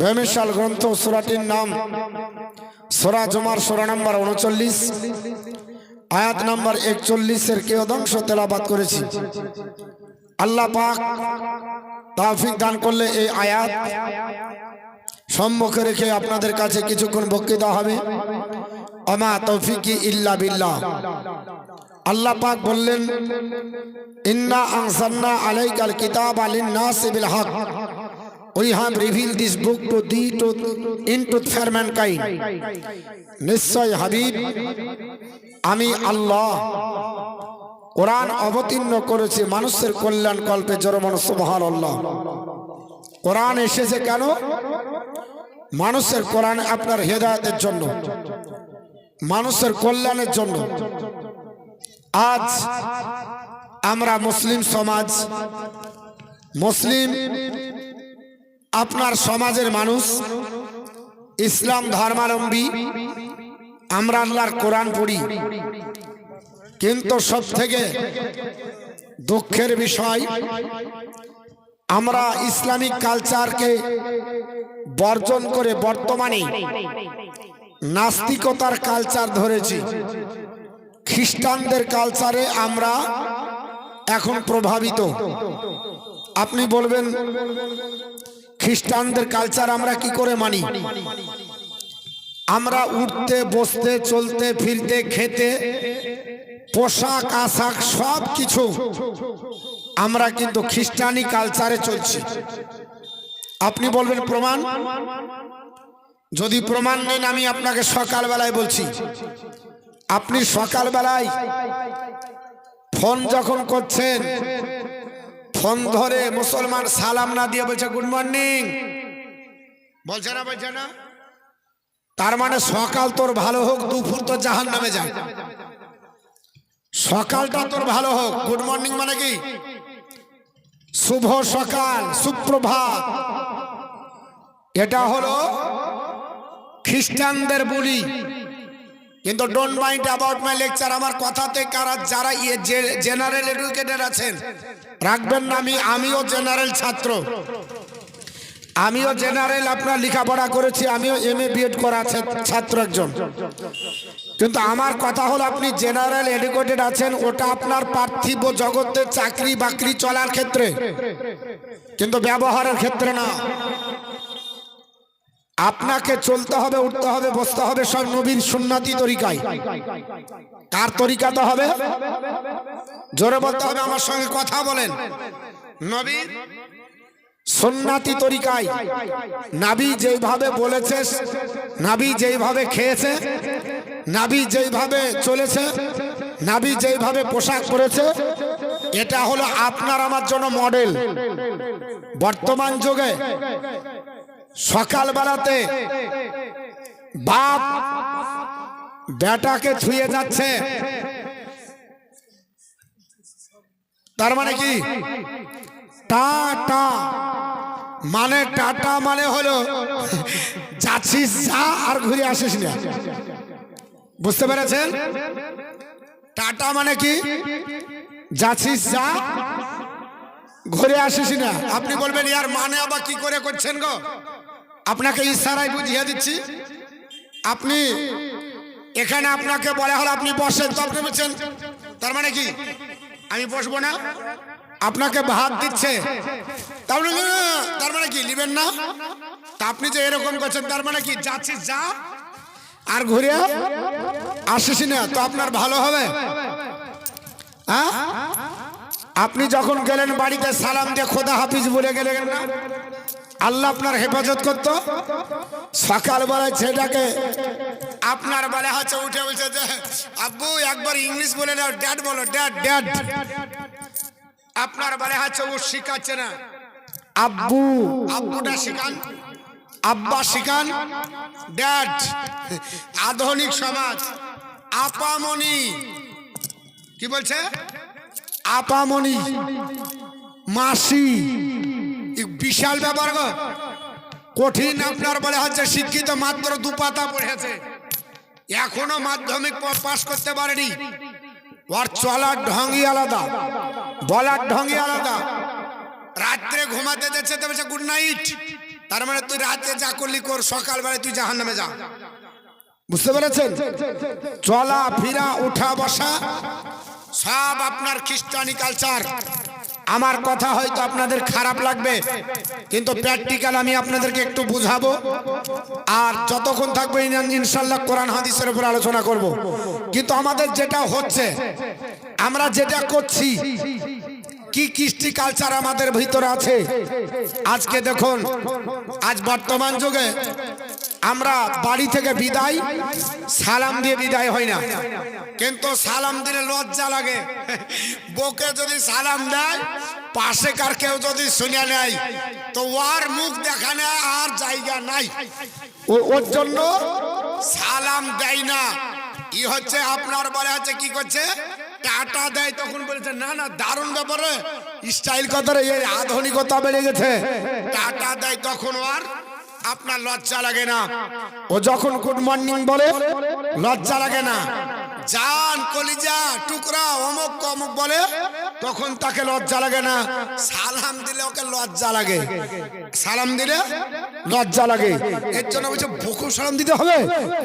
বেমিশাল গ্রন্থ, সুরাটির নাম সোরা জমার সোরা নম্বর উনচল্লিশ। আয়াত নম্বর একচল্লিশের কে অংশ তেলাবাদ করেছি। আল্লাহ পাক তাফিক দান করলে এই আয়াত সম্মুখে রেখে আপনাদের কাছে কিছুক্ষণ বক্তৃতা হবে। আমা তৌফিকি ইল্লা বিল্লাহ। আল্লাহ পাক বললেন, ইন্না আনসান্না আলাইকাল কিতাব আলিন নাস বিল হক। We have revealed this book to thee, to in truth for mankind. নিশ্চয় হাবিব আমি আল্লাহ কোরআন অবতীর্ণ করেছি মানুষের কল্যাণ কল্পে জরমান সুবহান আল্লাহ কোরআন এসেছে কেন? মানুষের কোরআন আপনার হেদায়তের জন্য, মানুষের কল্যাণের জন্য। আজ আমরা মুসলিম সমাজ, মুসলিম আপনার সমাজের মানুষ, ইসলাম ধর্মাবলম্বী, আমরা আল্লাহর কোরআন পড়ি। কিন্তু সব থেকে দুঃখের বিষয়, আমরা ইসলামিক কালচারকে বর্জন করে বর্তমানে নাস্তিকতার কালচার ধরেছি। খ্রিস্টানদের কালচারে আমরা এখন প্রভাবিত। আপনি বলবেন খ্রিস্টানদের কালচার আমরা কি করে মানি? আমরা উঠতে, বসতে, চলতে, ফিরতে, খেতে, পোশাক, আশাক সব কিছু আমরা কিন্তু খ্রিস্টানি কালচারে চলছি। আপনি বলবেন, প্রমাণ? যদি প্রমাণ নেন, আমি আপনাকে সকালবেলায় বলছি। আপনি সকালবেলায় ফোন যখন করছেন ফোন ধরে মুসলমান সালাম না দিয়ে বলছে গুড মর্নিং বলছে না বলছে না। তার মানে সকাল তোর ভালো হোক দুপুর তোর জাহান নামে যায় সকালটা তোর ভালো হোক গুড মর্নিং মানে কি? শুভ সকাল সুপ্রভাত। এটা হলো খ্রিস্টানদের বলি। কিন্তু don't mind about my lecture আমার কথাতে কারা যারা ইয়ে জেনারেল এডুকেটেড আছেন, রাখবেন না আমি, আমিও জেনারেল ছাত্র। আমিও জেনারেল আপনার লেখাপড়া করেছি, আমিও এম এ বিএড করা ছা- ছাত্র একজন। কিন্তু আমার কথা হলো, আপনি জেনারেল এডুকেটেড আছেন, ওটা আপনার পার্থিব জগতে চাকরি বাকরি চলার ক্ষেত্রে। কিন্তু ব্যবহারের ক্ষেত্রে না। আপনাকে চলতে হবে, উঠতে হবে, বসতে হবে সব নবীর সুন্নাতি তরিকায়। কার তরিকাতে হবে? জোরে বলতে হবে, আমার সঙ্গে কথা বলেন। নবীর সুন্নাতি তরিকায়। নাবি যেইভাবে বলেছে, নাবি যেইভাবে খেয়েছে, নাবি যেইভাবে চলেছে, নাবি যেইভাবে পোশাক পরেছে, এটা হলো আপনার আমার জন্য মডেল। বর্তমান যুগে সকালবেলাতে বাপ বেটাকে ছুঁয়ে যাচ্ছে। তার মানে কি? টাটা। মানে টাটা মানে হলো, যাচ্ছিস যা আর ঘুরে আসিস না। বুঝতে পেরেছেন? টাটা মানে কি? যাচ্ছিস যা, ঘুরে আসিস না। আপনি বলবেন, ইয়ার মানে আবার কি করে করছেন গো? আপনাকে ইশারায় বুঝিয়ে দিচ্ছি। আপনি এখানে আপনাকে বলা হলো আপনি বসেন তো আপনি বলছেন তার মানে কি? আমি বসবো না। আপনাকে ভাত দিচ্ছে। তার মানে তার মানে কি নিবেন না? তা আপনি যে এরকম করছেন তার মানে কি যাচ্ছিস যা আর ঘুরে আসিস না তো আপনার ভালো হবে। হ্যাঁ আপনি যখন গেলেন বাড়িতে সালাম দিয়ে খোদা হাফিজ বলে গেলেন না? আল্লাহ আপনার হেফাজত করতো? সকালবেলায় ছেলেটাকে আপনার বেলা হচ্ছে উঠে বলছে যে আব্বু একবার ইংলিশ বলে দাও ড্যাড বলো ড্যাড ড্যাড আপনার বেলা হচ্ছে ও শিখাচ্ছে না। আব্বু। আব্বুটা শিখান। আব্বা শিখান। ড্যাড আধুনিক সমাজ। আপামনি। কি বলছে? আপামনি। মাসি। বিশাল ব্যাপার গো। কঠিন আপনার বলে হচ্ছে শিক্ষিত মাত্র দু পাতা পড়েছে, এখনও মাধ্যমিক প- পাশ করতে পারেনি। ওর চলার ঢঙ্গি আলাদা বলার ঢঙ্গি আলাদা। রাত্রে ঘুমাতে যাচ্ছে তো বলছে গুড নাইট তার মানে তুই রাতে যা করলি কর, সকালবেলায় তুই জাহান নামে যা। বুঝতে পেরেছেন? চলা, ফিরা, উঠা, বসা, সব আপনার খ্রিস্টানি কালচার। আমার কথা হয়তো আপনাদের খারাপ লাগবে, কিন্তু প্র্যাকটিক্যাল আমি আপনাদেরকে একটু বুঝাবো আর যতক্ষণ থাকবে ইনশাল্লাহ কোরআন হাদিসের উপর আলোচনা করব। কিন্তু আমাদের যেটা হচ্ছে, আমরা যেটা করছি, কি কৃষ্টি কালচার আমাদের ভিতরে আছে আজকে দেখুন, আজ বর্তমান যুগে আমরা বাড়ি থেকে বিদায়, সালাম দিয়ে বিদায় হয় না। কিন্তু সালাম দিলে লজ্জা লাগে। বকে যদি সালাম দেয়, পাশে কার কেউ যদি শুনে নেয়, তো ওর মুখ দেখানে আর জায়গা নাই। ওর জন্য সালাম দেয় না। ই হচ্ছে আপনার বলে হচ্ছে কি করছে? টাটা দেয়, তখন বলেছে, না না, দারুণ ব্যাপারে স্টাইল কত রে আধুনিকতা বেড়ে গেছে। টাটা দেয়, তখন আর আপনার লজ্জা লাগে না। ও যখন গুড মর্নিং বলে লজ্জা লাগে না। জান, কলিজা, টুকরা, অমুক অমুক বলে, তখন তাকে লজ্জা লাগে না। সালাম দিলে ওকে লজ্জা লাগে। সালাম দিলে লজ্জা লাগে। এর জন্য বলছে বকু সালাম দিতে হবে?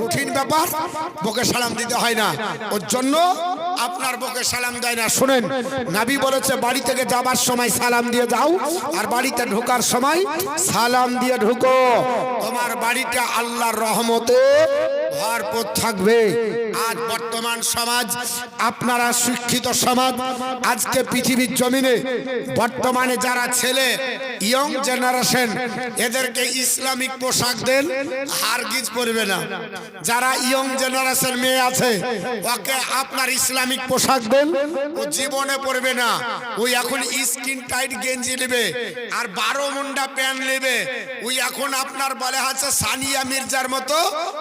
কঠিন ব্যাপার। বকে সালাম দিতে হয় না। ওর জন্য আপনার বকে সালাম দেয় না। শুনেন, নাবি বলেছে, বাড়ি থেকে যাবার সময় সালাম দিয়ে যাও, আর বাড়িতে ঢোকার সময় সালাম দিয়ে ঢুকো। তোমার বাড়িটা আল্লাহর রহমতে ভরপুর থাকবে। আজ বর্তমান সমাজ আপনারা শিক্ষিত সমাজ আজকে পৃথিবীর জমিনে বর্তমানে যারা ছেলে ইয়ং জেনারেশন এদেরকে ইসলামিক পোশাক দেন হারগিজ পরবে না। যারা ইয়ং জেনারেশন মেয়ে আছে ওকে আপনার ইসলামিক পোশাক দেন ও জীবনে পরবে না। ওই এখন স্কিন টাইট গেঞ্জি নেবে আর বারো মুন্ডা প্যান্ট নেবে। ওই এখন আপনার বলে হচ্ছে সানিয়া মির্জার মতো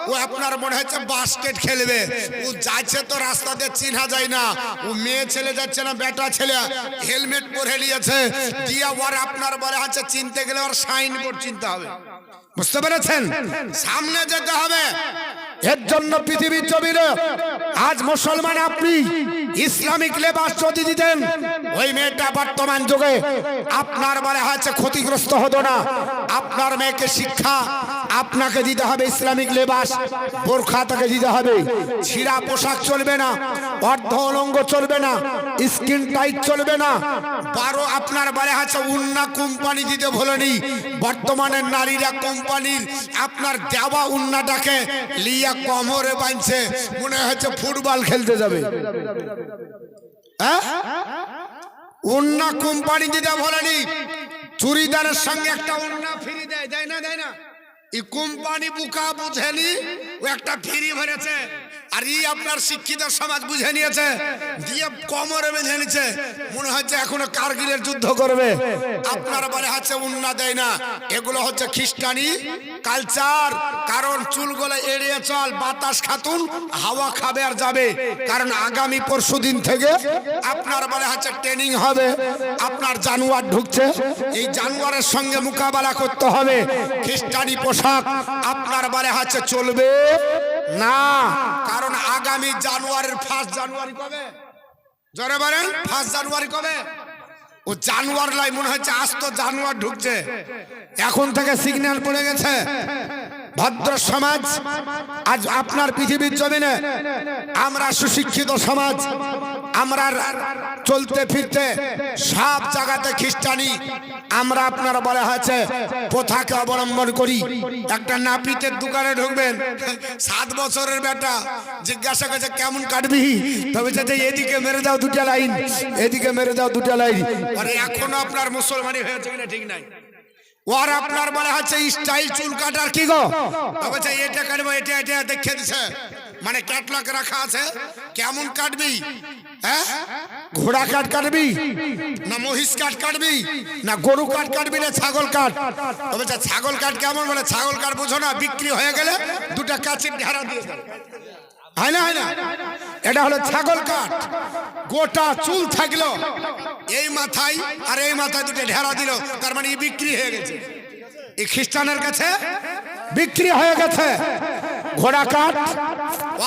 ও আপনার মনে হচ্ছে বাস্কেট খেলবে। ও যাচ্ছে তো রাস্তাতে চিনা যায় না। ও মেয়ে ছেলে যাচ্ছে না বেটা ছেলে। হেলমেট পরে নিয়েছে। দিয়ে ওর আপনার বলে হচ্ছে চিনতে গেলে ওর সাইন বোর্ড চিনতে হবে। বুঝতে পেরেছেন? সামনে যেতে হবে। এর জন্য পৃথিবীর জমিনে আজ মুসলমান আপনি ইসলামিক লেবাস যদি দিতেন ওই মেয়েটা বর্তমান যুগে আপনার বলে হচ্ছে ক্ষতিগ্রস্ত হতো না। আপনার মেয়েকে শিক্ষা আপনাকে দিতে হবে ইসলামিক লেবাস, বোরখা তাকে দিতে হবে। ছিঁড়া পোশাক চলবে না, অর্ধ অলঙ্গ চলবে না, স্কিন টাইট চলবে না। বারো আপনার বলে হচ্ছে উন্না কোম্পানি দিতে ভুলেনি। বর্তমানে নারীরা কোম্পানির আপনার দেওয়া উন্নাটাকে লিয়া কমরে বাঁধছে, মনে হচ্ছে ফুটবল খেলতে যাবে। হ্যাঁ? উন্না কোম্পানি দিতে বলেনি চুরিদারের সঙ্গে একটা উন্না ফ্রি দেয় দেয় না দেয় না। এই কোম্পানি বুকা বুঝেনি? ও একটা ফ্রি ভরেছে। আর ই আপনার শিক্ষিত সমাজ বুঝে নিয়েছে, দিয়ে কমরে বেঁধে নিচ্ছে মনে হচ্ছে এখনও কারগিলের যুদ্ধ করবে। আপনার বলে হচ্ছে উন্না দেয় না। এগুলো হচ্ছে খ্রিস্টানি কালচার। কারণ চুলগুলো এড়িয়ে চল, বাতাস খাতুন, হাওয়া খাবে আর যাবে। কারণ আগামী পরশু দিন থেকে আপনার বলে হচ্ছে ট্রেনিং হবে। আপনার জানুয়ার ঢুকছে। এই জানুয়ারের সঙ্গে মোকাবেলা করতে হবে। খ্রিস্টানি পোশাক আপনার বলে হচ্ছে চলবে। না। কারণ আগামী জানুয়ারির ফার্স্ট জানুয়ারি কবে? জরে বলেন, ফার্স্ট জানুয়ারি কবে? ও জানুয়ার লাই মনে হচ্ছে আজ তো জানুয়ার ঢুকছে। এখন থেকে সিগন্যাল পড়ে গেছে। ভদ্র সমাজ, আজ আপনার পৃথিবীর জমিনে আমরা সুশিক্ষিত সমাজ। আমরা চলতে ফিরতে সব জায়গাতে খ্রিস্টানি। আমরা আপনার বলা হয়েছে, প্রথাকে অবলম্বন করি। একটা নাপিতের দোকানে ঢুকবেন, সাত বছরের বেটা, জিজ্ঞাসা করছে কেমন কাটবি? তবে যে এদিকে মেরে দাও দুটা লাইন, এদিকে মেরে দাও দুটা লাইন। আরে এখনও আপনার মুসলমানি হয়েছে কিনা ঠিক নাই। ওর আপনার বলা হচ্ছে স্টাইল চুল কাটার কি গো? তবে এটা কাটবো, এটা এটা দেখে দিছে। মানে ক্যাটলগ রাখা আছে? কেমন কাটবি? হ্যাঁ? ঘোড়া কাট কাটবি? না মহিষ কাট কাটবি? না গরু কাট কাটবি না ছাগল কাট? তবে ছাগল কাট কেমন বলে, ছাগল কাট বুঝো না, বিক্রি হয়ে গেলে দুটা কাচির ঢেরা দিয়ে। হয় না হয় না? এটা হলো ছাগল কাঠ গোটা চুল থাকল। এই মাথায় আর এই মাথায় দুটো ঢেরা দিল, তার মানে বিক্রি হয়ে গেছে। এই খ্রিস্টানের কাছে বিক্রি হয়ে গেছে। ঘোড়া কাঠ।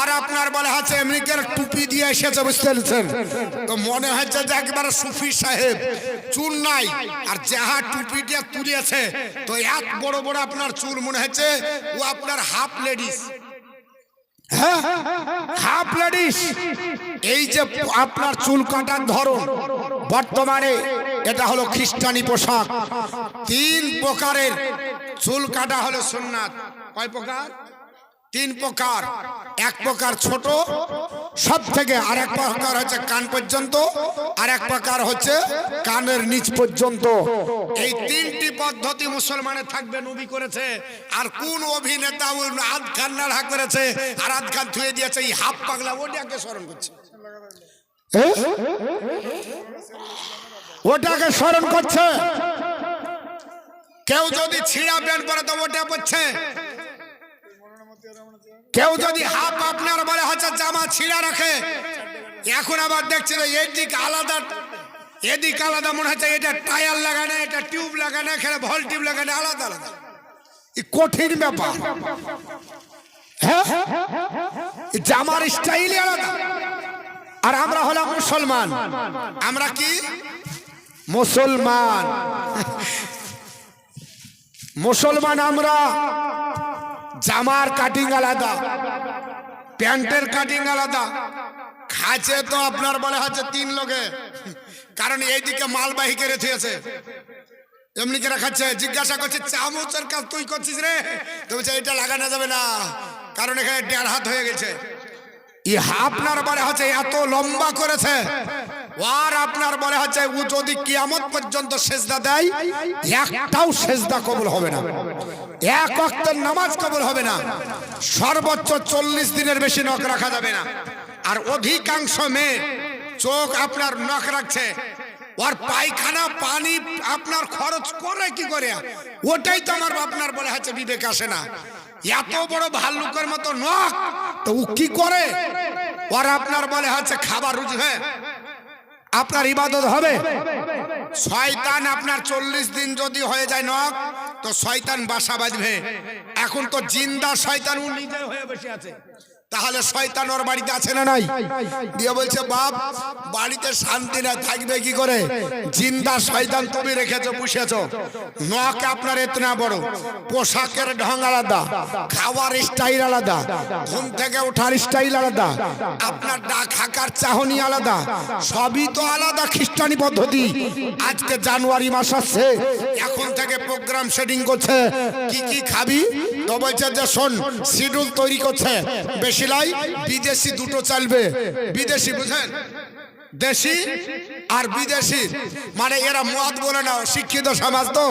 আর আপনার বলে হচ্ছে আমেরিকার টুপি দিয়ে এসেছে, বুঝতে পেরেছেন? তো মনে হচ্ছে যে একবার সুফি সাহেব চুল নাই আর যাহা টুপি দিয়ে তুলিয়েছে তো এত বড় বড় আপনার চুল মনে হচ্ছে ও আপনার হাফ লেডিস হাফ লেডিস এই যে আপনার চুল কাটার ধরন, বর্তমানে এটা হলো খ্রিস্টানি পোশাক। তিন প্রকারের চুল কাটা হলো সুন্নাত। কয় প্রকার? তিন প্রকার। এক প্রকার ছোট সব থেকে আর এক প্রকার হচ্ছে কান পর্যন্ত আর এক প্রকার হচ্ছে কানের নিচ পর্যন্ত। এই তিনটি পদ্ধতি মুসলমানের থাকবে নবী করেছে। আর কোন অভিনেতা আদ খান নাড়া করেছে আর আদ খান থুয়ে দিয়েছে এই হাফ পাগলা ওটাকে স্মরণ করছে? ওটাকে স্মরণ করছে? কেউ যদি ছিঁড়া প্যান্ট পরে তো ওটা পড়ছে কেউ যদি হাফ আপনার বলে হচ্ছে জামা ছিঁড়া রাখে, এখন আবার দেখছি এদিক আলাদা এদিক আলাদা মনে হচ্ছে এটা টায়ার লাগানো এটা টিউব লাগানো এখানে ভল টিউব লাগানো আলাদা আলাদা। কঠিন ব্যাপার। হ্যাঁ? জামার স্টাইলই আলাদা। আর আমরা হলাম মুসলমান। আমরা কি? মুসলমান। মুসলমান আমরা। জামার কাটিং আলাদা, প্যান্টের কাটিং আলাদা। খাচ্ছে তো আপনার বলে হচ্ছে তিন লোকে, কারণ এইদিকে মালবাহী রেখে আছে। এমনি করে খাচ্ছে, জিজ্ঞাসা করছে, চামচের কাজ তুই করছিস রে? তো বলছে, এটা লাগানো যাবে না, কারণ এখানে দেড় হাত হয়ে গেছে। ই আপনার বলে হচ্ছে এত লম্বা করেছে, আর আপনার বলে হচ্ছে ও যদি কিয়ামত পর্যন্ত সেজদা দেয়, একটাও সেজদা কবুল হবে না। এক অক্তের নামাজ কবুল হবে না। সর্বোচ্চ চল্লিশ দিনের বেশি নখ রাখা যাবে না। আর অধিকাংশ মেয়ে চোখ আপনার নখ রাখছে। ওর পায়খানা, পানি আপনার খরচ করে কি করে? ওটাই তো আমার আপনার বলে হচ্ছে বিবেক আসে না। এত বড় ভাল্লুকের মতো নখ, তো ও কি করে? ওর আপনার বলে হচ্ছে খাবার রুজি হ্যাঁ আপনার ইবাদত হবে। শয়তান আপনার চল্লিশ দিন যদি হয়ে যায় নখ তো শয়তান বাসা বাঁধবে। এখন তো জিন্দা শয়তান ও নিজে হয়ে বসে আছে। তাহলে শয়তান ওর বাড়িতে আছে না নাই? দিয়ে বলছে, বাপ, বাড়িতে শান্তি না, থাকবে কি করে? জিন্দা শয়তান তুমি রেখেছো, পুষেছো। নখ আপনার এতনা বড়, পোশাকের ঢং আলাদা, খাওয়ার স্টাইল আলাদা, ঘুম থেকে ওঠার স্টাইল আলাদা, আপনার ডাক হাঁকার চাহনি আলাদা, সবই তো আলাদা খ্রিস্টানি পদ্ধতি। আজকে জানুয়ারি মাস আসছে, এখন থেকে প্রোগ্রাম সেটিং করছে। কি কি খাবি? তো বলছে যে, শোন শিডিউল তৈরি করছে, বেশি লাই বিদেশি দুটো চালবে। বিদেশি বুঝেন দেশি আর বিদেশি। মানে এরা মদ বলে না, শিক্ষিত সমাজ তো।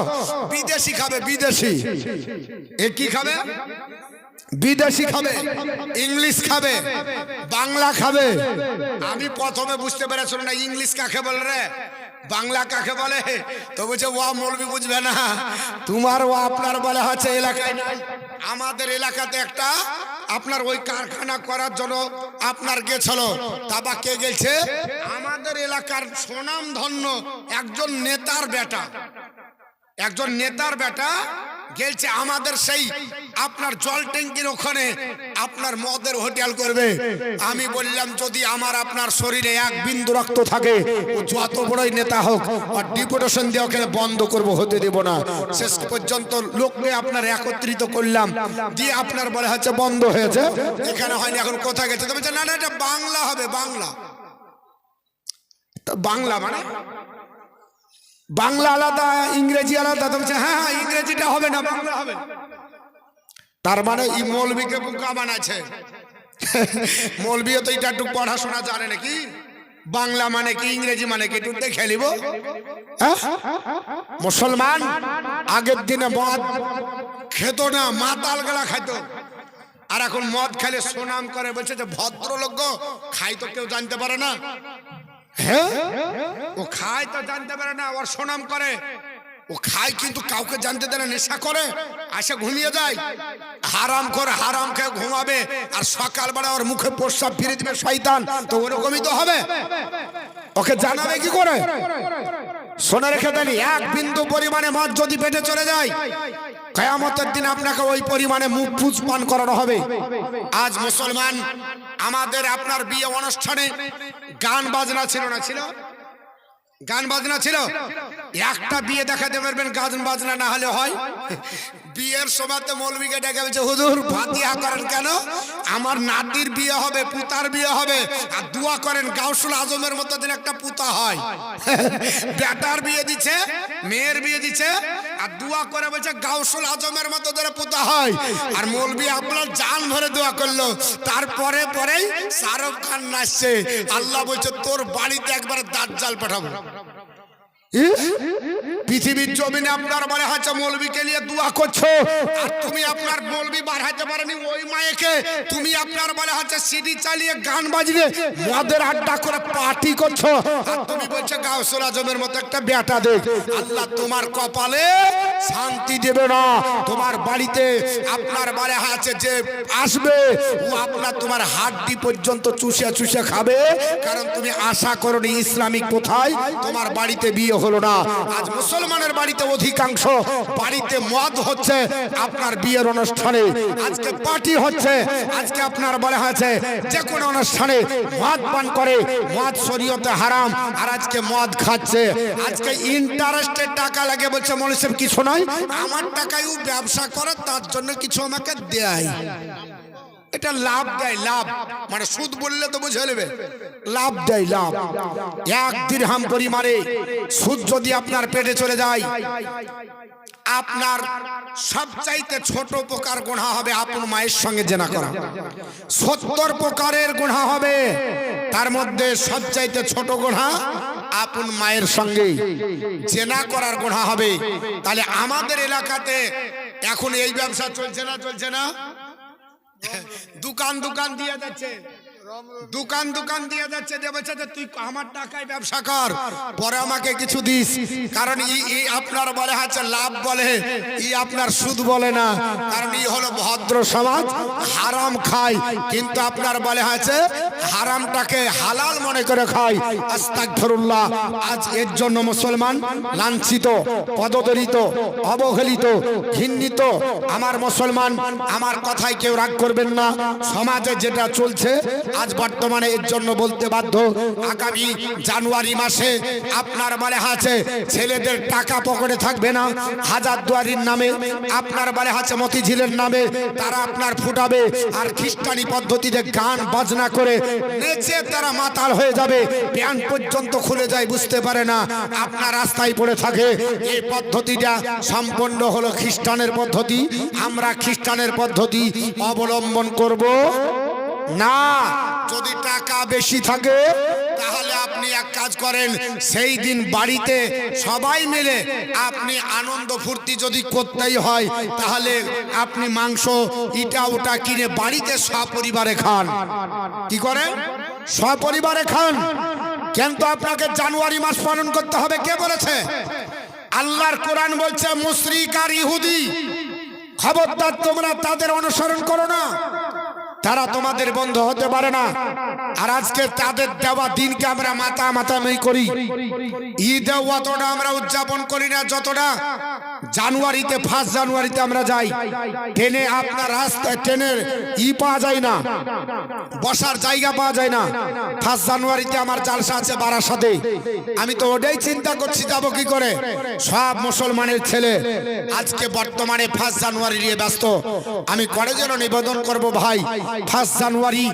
বিদেশি খাবে, বিদেশি। এ কি খাবে? বিদেশি খাবে, ইংলিশ খাবে, বাংলা খাবে। আমি প্রথমে বুঝতে পেরেছিল না ইংলিশ কাকে বলে রে? বাংলা কাকে বলে? তো বলছে ও মৌলবি বুঝবে না। তোমার ও আপনার বলে হচ্ছে এলাকায় নাই। আমাদের এলাকাতে একটা আপনার ওই কারখানা করার জন্য আপনার গেছিল। তাবা কে গেছে আমাদের এলাকার সুনাম ধন্য একজন নেতার বেটা। একজন নেতার বেটা গেলছে আমাদের সেই আপনার জল ট্যাঙ্কির ওখানে, আপনার মদের হোটেল করবে। আমি বললাম, যদি আমার আপনার শরীরে এক বিন্দু রক্ত থাকে যত বড়ই নেতা হোক, আর ডিপুটেশন দিয়ে ওখানে বন্ধ করব, হতে দেব না। শেষ পর্যন্ত লোককে আপনার একত্রিত করলাম, দিয়ে আপনার বলে হচ্ছে বন্ধ হয়েছে। এখানে হয়নি, এখন কোথায় গেছে? তো বলছে, না না, এটা বাংলা হবে, বাংলা। বাংলা মানে? বাংলা আলাদা ইংরেজি আলাদা তো বলছে হ্যাঁ হ্যাঁ ইংরেজিটা হবে না। বাংলা হবে তার মানে ই মৌলবীকে বোকা বানাচ্ছে। মৌলবীও তো এটা একটু পড়াশোনা জানে নাকি? বাংলা মানে কি ইংরেজি মানে কি একটু দেখে নিব। হ্যাঁ? মুসলমান আগের দিনে মদ খেত না মাতাল গলা খাইত। আর এখন মদ খেলে সুনাম করে বলছে যে ভদ্রলোক গো, খাই তো কেউ জানতে পারে না। হ্যাঁ? ও খায় তো জানতে পারে না ওর সুনাম করে। ও খায় কিন্তু কাউকে জানতে দেয় না নেশা করে। আসে ঘুমিয়ে যায়। হারাম করে হারাম খেয়ে ঘুমাবে। আর সকালবেলা ওর মুখে প্রস্রাব ফিরে দিবে শয়তান। তো ওরকমই তো হবে। ওকে জানাবে কি করে? শোনে রেখে দেনি এক বিন্দু পরিমাণে মদ যদি পেটে চলে যায় কয়ামতের দিন আপনাকে ওই পরিমাণে মুখ পুজ পান করানো হবে। আজ মুসলমান আমাদের আপনার বিয়ে অনুষ্ঠানে গান বাজনা ছিল না, ছিল? গান বাজনা ছিল? একটা বিয়ে দেখাতে পারবেন, গান বাজনা না হলে হয়? বিয়ের সময় তো মৌলবীকে ডেকে বলছে, হুজুর, ভাতিয়া করেন কেন? আমার নাতির বিয়ে হবে, পুতার বিয়ে হবে, আর দোয়া করেন, গাউসুল আজমের মতো দিন একটা পুতা হয়। বেটার বিয়ে দিচ্ছে, মেয়ের বিয়ে দিচ্ছে আর দোয়া করে বলছে, গাউসুল আজমের মতো ধরে পোতা হয়। আর মৌলবি আপনার জান ভরে দোয়া করল। তারপরে পরেই শাহরুখ খান নাচছে। আল্লাহ বলছে, তোর বাড়িতে একবার দাঁত জাল পাঠাবো। পৃথিবীর জমিনে আপনার মনে হচ্ছে মৌলবীকে নিয়ে দোয়া করছ, আর তুমি আপনার মৌলবী বার হাতে পারেনি ওই মায়েকে। তুমি আপনার বলে হচ্ছে সিডি চালিয়ে গান বাজিয়ে মদের আড্ডা করে পার্টি করছ। আর তুমি বলছো গাউসুল আজমের মতো একটা বেটা দেখ। আল্লাহ তোমার কপালে শান্তি দেবে না। তোমার বাড়িতে আপনার বারে আছে যে আসবে, ও আপনার তোমার হাড্ডি পর্যন্ত চুষে চুষে খাবে। কারণ তুমি আশা করনি ইসলামিক কোথায়? তোমার বাড়িতে বিয়ে হলো না। আজ মুসলমানের বাড়িতে অধিকাংশ বাড়িতে মদ হচ্ছে, আপনার বিয়ের অনুষ্ঠানে। আজকে পার্টি হচ্ছে, আজকে আপনার বলা হয়েছে, যে কোনো অনুষ্ঠানে মদ পান করে, মদ শরীয়তে হারাম, আর আজকে মদ খাচ্ছে। আজকে ইন্টারেস্টের টাকা লাগে বলছে মনুষ্য কিছু নয়, আমার টাকায় ব্যবসা করে, তার জন্য কিছু আমাকে দেয়। এটা লাভ দেয় লাভ। মানে সুদ বললে তো বুঝে নেবে। লাভ দেয় লাভ। এক দিরহাম পরিমাণে সুদ যদি আপনার পেটে চলে যায়, আপনার সবচাইতে ছোট প্রকার গুণা হবে আপন মায়ের সঙ্গে জেনা করা। সত্তর প্রকারের গুণা হবে, তার মধ্যে সবচাইতে ছোট গুণা আপন মায়ের সঙ্গে জেনা করার গুণা হবে। তাহলে আমাদের এলাকাতে এখন এই ব্যবসা চলছে না চলছে না? দোকান দোকান দিয়ে যাচ্ছে। দোকান দোকান দিয়ে যাচ্ছে, দিয়ে বলছে যে তুই আমার টাকায় ব্যবসা কর, পরে আমাকে কিছু দিস। কারণ ই আপনার বলে হচ্ছে লাভ বলে, ই আপনার সুদ বলে না। কারণ ই হলো ভদ্র সমাজ, হারাম খায়। কিন্তু আপনার বলে হচ্ছে হারামটাকে হালাল মনে করে খায়। আস্তাগফিরুল্লাহ, আজ এর জন্য মুসলমান লাঞ্ছিত পদদরিত অবহেলিত, ঘৃণিত। আমার মুসলমান, আমার কথায় কেউ রাগ করবেন না। সমাজে যেটা চলছে আজ বর্তমানে এর জন্য বলতে বাধ্য, আগামী জানুয়ারি মাসে আপনার বলে আছে ছেলেদের টাকা পকেটে থাকবে না। হাজার দুয়ারির নামে আপনার বলে আছে মতিঝিলের নামে, তারা আপনার ফুটাবে আর খ্রিস্টানি পদ্ধতিতে গান বাজনা করে নেচে তারা মাতাল হয়ে যাবে। প্যান্ট পর্যন্ত খুলে যায়, বুঝতে পারে না। আপনার রাস্তায় পড়ে থাকে। এই পদ্ধতিটা সম্পন্ন হলো খ্রিস্টানের পদ্ধতি। আমরা খ্রিস্টানের পদ্ধতি অবলম্বন করব। না, যদি টাকা বেশি থাকে, তাহলে আপনি এক কাজ করেন, সেই দিন বাড়িতে সবাই মিলে আপনি আনন্দ ফুর্তি যদি করতেই হয়, তাহলে আপনি মাংস, ইটা, ওটা কিনে বাড়িতে সপরিবারে খান। কি করেন? সপরিবারে খান। কিন্তু আপনাকে জানুয়ারি মাস পালন করতে হবে, কে বলেছে? আল্লাহর কোরআন বলছে, মুশরিক আর ইহুদি। খবরদার তোমরা তাদের অনুসরণ করো না। তারা তোমাদের বন্ধু হতে পারে না। আর আজকে তাদের দেওয়া দিনকে আমরা মাথা মাথামি করি। ঈদে অতটা আমরা উদযাপন করি না, যতটা জানুয়ারিতে, ফার্স্ট জানুয়ারিতে আমরা যাই। ট্রেনে আপনার রাস্তায় ট্রেনের ই পাওয়া যায় না। বসার জায়গা পাওয়া যায় না। ফার্স্ট জানুয়ারিতে আমার জালসা আছে বারাসাতে। আমি তো ওটাই চিন্তা করছি, যাব কি করে? সব মুসলমানের ছেলে। আজকে বর্তমানে ফার্স্ট জানুয়ারি নিয়ে ব্যস্ত। আমি করে যেন নিবেদন করব ভাই। ফার্স্ট জানুয়ারি,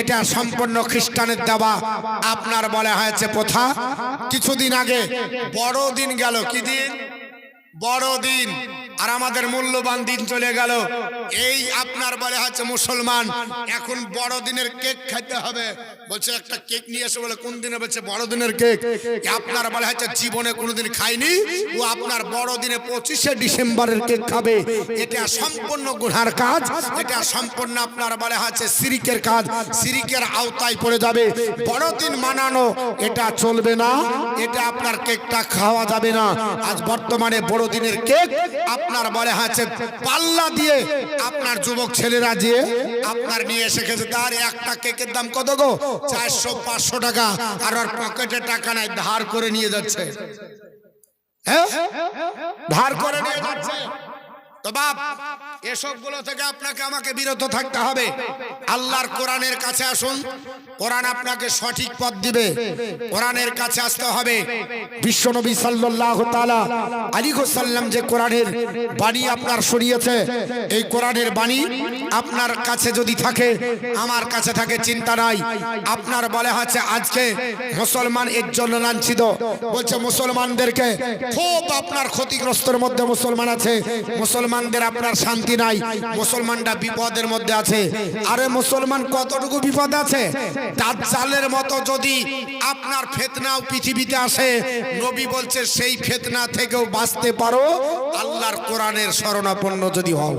এটা সম্পূর্ণ খ্রিস্টানের দেওয়া আপনার বলা হয়েছে প্রথা। কিছুদিন আগে বড় দিন গেল। কি দিন? বড় দিন আর আমাদের মূল্যবান দিন চলে গেল। এই আপনার বলে হচ্ছে মুসলমান, এখন বড় দিনের কেক খাইতে হবে। বলছে, একটা কেক নিয়ে এসে বলে, কোন দিনে? বলছে বড় দিনের কেক আপনার বলে হচ্ছে, জীবনে কোনোদিন খাইনি। ও আপনার বড় দিনে পঁচিশে ডিসেম্বরের কেক খাবে। এটা সম্পূর্ণ গুহার কাজ। এটা সম্পূর্ণ আপনার বলে হচ্ছে সিরিকের কাজ। সিরিকের আওতায় পড়ে যাবে। বড়দিন মানানো, এটা চলবে না। এটা আপনার কেকটা খাওয়া যাবে না। আজ বর্তমানে বড়দিনের কেক আপনার বলে হচ্ছে পাল্লা দিয়ে আপনার যুবক ছেলেরা দিয়ে আপনার নিয়ে এসে গেছে তার একটা কেকের দাম কত গো? চারশো, পাঁচশো টাকা। আর ওর পকেটে টাকা নাই, ধার করে নিয়ে যাচ্ছে। হ্যাঁ? ধার করে নিয়ে যাচ্ছে। তো বাপ, এসবগুলো থেকে আপনাকে আমাকে বিরত থাকতে হবে। আল্লাহর কোরআনের কাছে আসুন। কোরআন আপনাকে সঠিক পথ দিবে। কোরআনের কাছে আসতে হবে। বিশ্বনবী সাল্লাল্লাহু তাআলা আলী সাল্লাম যে কোরআনের বাণী আপনার সরিয়েছে, এই কোরআনের বাণী আপনার কাছে যদি থাকে, আমার কাছে থাকে, চিন্তা নাই। আপনার বলে হচ্ছে আজকে মুসলমান একজন লাঞ্ছিত। বলছে, মুসলমানদেরকে খুব আপনার ক্ষতিগ্রস্তর মধ্যে মুসলমান আছে। মুসলমানদের আপনার শান্তি নাই, মুসলমানরা বিপদের মধ্যে আছে। আরে মুসলমান কতটুকু বিপদ আছে? তার চালের মতো যদি আপনার ফেতনাও পৃথিবীতে আসে, নবী বলছে, সেই ফেতনা থেকেও বাঁচতে পারো, আল্লাহর কোরআনের শরণাপন্ন যদি হও।